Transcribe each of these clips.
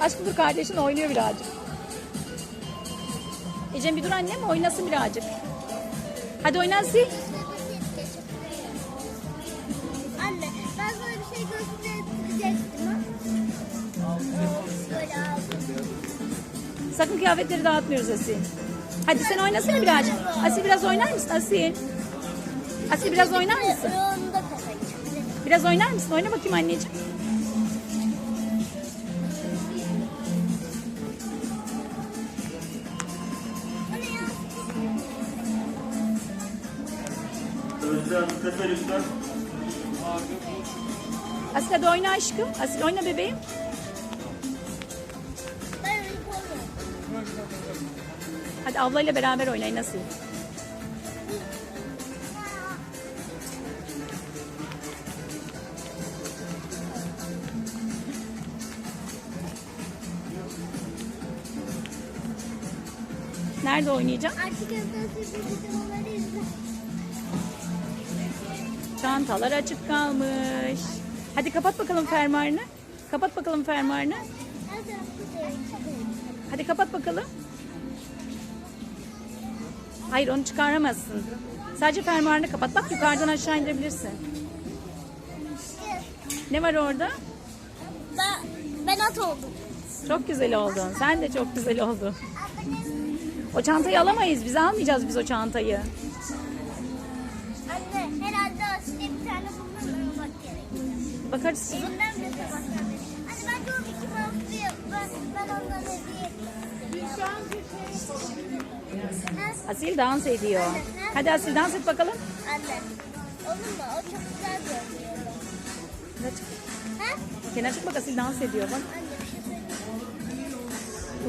Aşkım dur kardeşin oynuyor birazcık. Ecem bir dur annem oynasın birazcık. Hadi oynasın. Sakın kıyafetleri dağıtmıyoruz Asil. Hadi sen oynasana birazcık. Asil biraz oynar mısın Asil? Asil biraz oynar mısın? Biraz oynar mısın? Oyna bakayım anneciğim. Asil hadi oyna aşkım. Asil oyna bebeğim. Hadi ablayla beraber oynayın nasıl? Nerede oynayacağım? Artık evden sürpriz videoları izle. Çantalar açık kalmış. Hadi kapat bakalım fermuarını. Kapat bakalım fermuarını. Hadi kapat bakalım. Hayır onu çıkaramazsın. Sadece fermuarını kapat. Bak yukarıdan aşağı indirebilirsin. Ne var orada? Ben, ben at oldum. Çok güzel oldun. Sen de çok güzel oldun. O çantayı alamayız. Biz almayacağız biz o çantayı. Anne herhalde aslında bir tane bulmak gerekiyor. Bakarız. Elimden bile beri. Anne ben de o Mickey Mouse'u ben, ben ondan hediye Asil dans ediyor. Hadi Asil dans et bakalım. Anne. Olur mu? O çok güzel görünüyor. Kenar çık. Bak Asil dans ediyor bak. Anne bir şey söyleyeyim.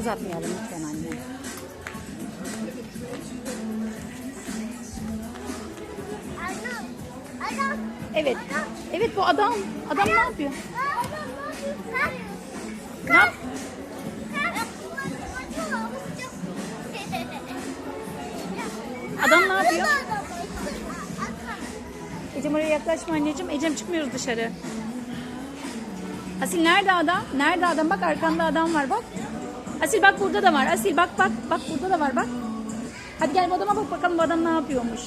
Uzatmayalım lütfen anne. Anne. Anne. Evet. Evet bu adam. Adam ne yapıyor? Ha? Ne yap? Adam ne yapıyor? Ecem oraya yaklaşma anneciğim. Ecem çıkmıyoruz dışarı. Asil nerede adam? Nerede adam? Bak arkanda adam var bak. Asil bak burada da var. Asil bak bak. Bak burada da var bak. Hadi gel bu adama bak bakalım bu adam ne yapıyormuş.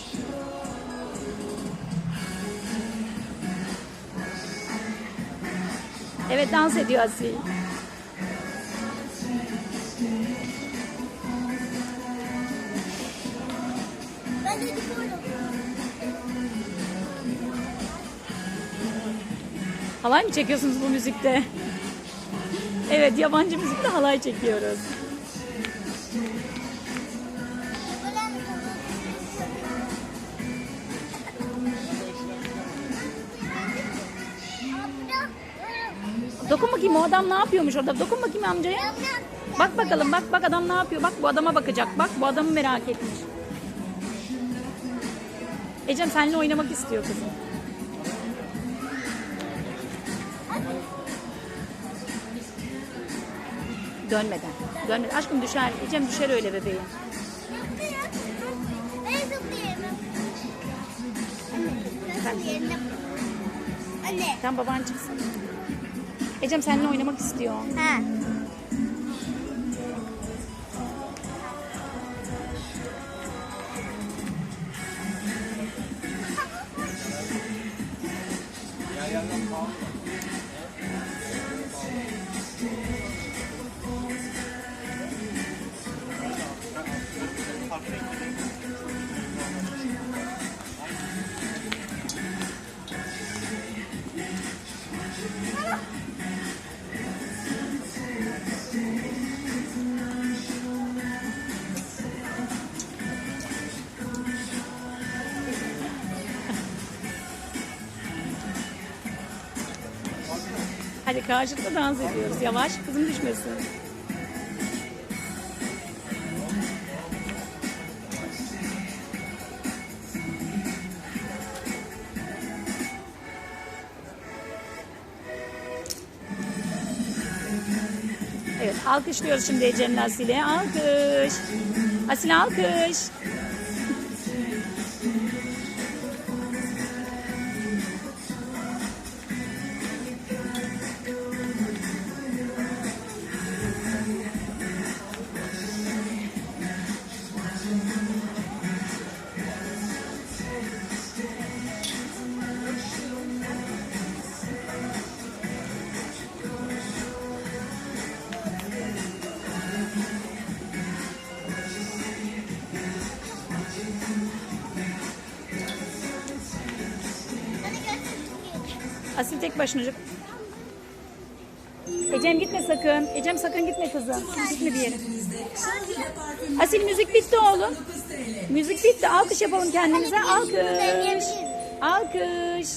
Evet dans ediyor Asil. Halay mı çekiyorsunuz bu müzikte? Evet yabancı müzikte halay çekiyoruz. Dokun bakayım o adam ne yapıyormuş orada. Dokun bakayım amcaya. Bak bakalım bak bak adam ne yapıyor. Bak bu adama bakacak. Bak bu adamı merak etmiş. Ecem seninle oynamak istiyor kızım. Dönmeden. Dönmeden. Aşkım düşer. Ecem düşer öyle bebeğim. Anne. Sen baban çıksın. Ecem seninle oynamak istiyor. Ha. Hadi karşılıklı dans ediyoruz. Yavaş kızım düşmesin. Evet alkışlıyoruz şimdi Ece'nin Asil'e. Alkış. Asil alkış. Asil tek başına. Ecem gitme sakın. Ecem sakın gitme kızım. Gitme bir yere. Asil müzik bitti oğlum. Müzik bitti. Alkış yapalım kendimize. Alkış. Alkış.